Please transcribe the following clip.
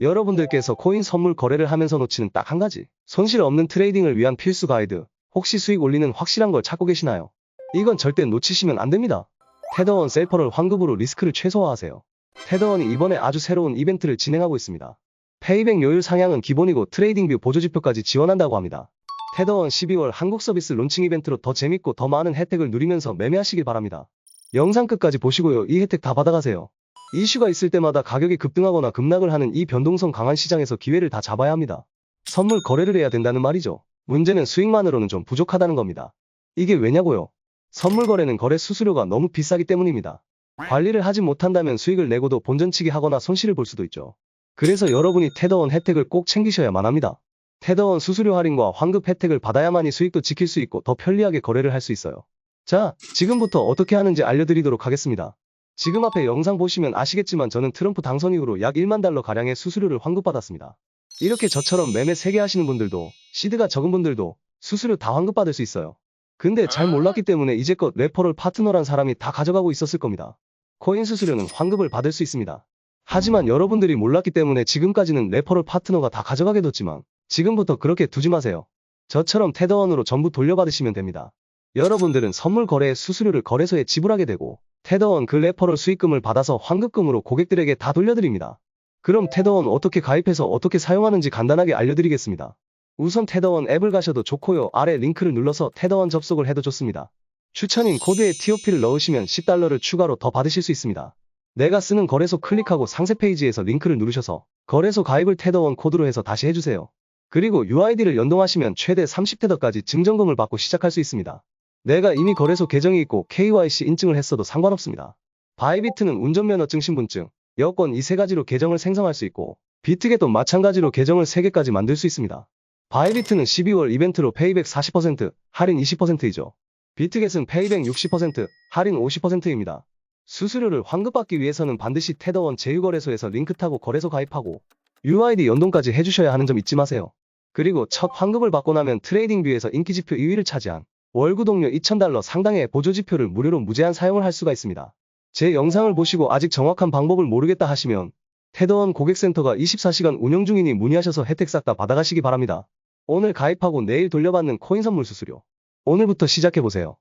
여러분들께서 코인 선물 거래를 하면서 놓치는 딱 한 가지. 손실 없는 트레이딩을 위한 필수 가이드. 혹시 수익 올리는 확실한 걸 찾고 계시나요? 이건 절대 놓치시면 안 됩니다. 테더원 셀퍼를 환급으로 리스크를 최소화하세요. 테더원이 이번에 아주 새로운 이벤트를 진행하고 있습니다. 페이백 요율 상향은 기본이고 트레이딩뷰 보조지표까지 지원한다고 합니다. 테더원 12월 한국 서비스 론칭 이벤트로 더 재밌고 더 많은 혜택을 누리면서 매매하시길 바랍니다. 영상 끝까지 보시고요. 이 혜택 다 받아가세요. 이슈가 있을 때마다 가격이 급등하거나 급락을 하는 이 변동성 강한 시장에서 기회를 다 잡아야 합니다. 선물 거래를 해야 된다는 말이죠. 문제는 수익만으로는 좀 부족하다는 겁니다. 이게 왜냐고요? 선물 거래는 거래 수수료가 너무 비싸기 때문입니다. 관리를 하지 못한다면 수익을 내고도 본전치기 하거나 손실을 볼 수도 있죠. 그래서 여러분이 테더원 혜택을 꼭 챙기셔야만 합니다. 테더원 수수료 할인과 환급 혜택을 받아야만이 수익도 지킬 수 있고 더 편리하게 거래를 할 수 있어요. 자, 지금부터 어떻게 하는지 알려드리도록 하겠습니다. 지금 앞에 영상 보시면 아시겠지만 저는 트럼프 당선 이후로 약 1만 달러 가량의 수수료를 환급받았습니다. 이렇게 저처럼 매매 3개 하시는 분들도 시드가 적은 분들도 수수료 다 환급받을 수 있어요. 근데 잘 몰랐기 때문에 이제껏 레퍼럴 파트너란 사람이 다 가져가고 있었을 겁니다. 코인 수수료는 환급을 받을 수 있습니다. 하지만 여러분들이 몰랐기 때문에 지금까지는 레퍼럴 파트너가 다 가져가게 뒀지만 지금부터 그렇게 두지 마세요. 저처럼 테더원으로 전부 돌려받으시면 됩니다. 여러분들은 선물 거래의 수수료를 거래소에 지불하게 되고 테더원 그 레퍼럴 수익금을 받아서 환급금으로 고객들에게 다 돌려드립니다. 그럼 테더원 어떻게 가입해서 어떻게 사용하는지 간단하게 알려드리겠습니다. 우선 테더원 앱을 가셔도 좋고요. 아래 링크를 눌러서 테더원 접속을 해도 좋습니다. 추천인 코드에 TOP를 넣으시면 10달러를 추가로 더 받으실 수 있습니다. 내가 쓰는 거래소 클릭하고 상세 페이지에서 링크를 누르셔서 거래소 가입을 테더원 코드로 해서 다시 해주세요. 그리고 UID를 연동하시면 최대 30테더까지 증정금을 받고 시작할 수 있습니다. 내가 이미 거래소 계정이 있고 KYC 인증을 했어도 상관없습니다. 바이비트는 운전면허증 신분증, 여권 이 세 가지로 계정을 생성할 수 있고 비트겟도 마찬가지로 계정을 3개까지 만들 수 있습니다. 바이비트는 12월 이벤트로 페이백 40%, 할인 20%이죠. 비트겟은 페이백 60%, 할인 50%입니다. 수수료를 환급받기 위해서는 반드시 테더원 제휴거래소에서 링크 타고 거래소 가입하고 UID 연동까지 해주셔야 하는 점 잊지 마세요. 그리고 첫 환급을 받고 나면 트레이딩뷰에서 인기지표 2위를 차지한 월구독료 2,000달러 상당의 보조지표를 무료로 무제한 사용을 할 수가 있습니다. 제 영상을 보시고 아직 정확한 방법을 모르겠다 하시면 테더원 고객센터가 24시간 운영 중이니 문의하셔서 혜택 싹 다 받아가시기 바랍니다. 오늘 가입하고 내일 돌려받는 코인 선물 수수료. 오늘부터 시작해보세요.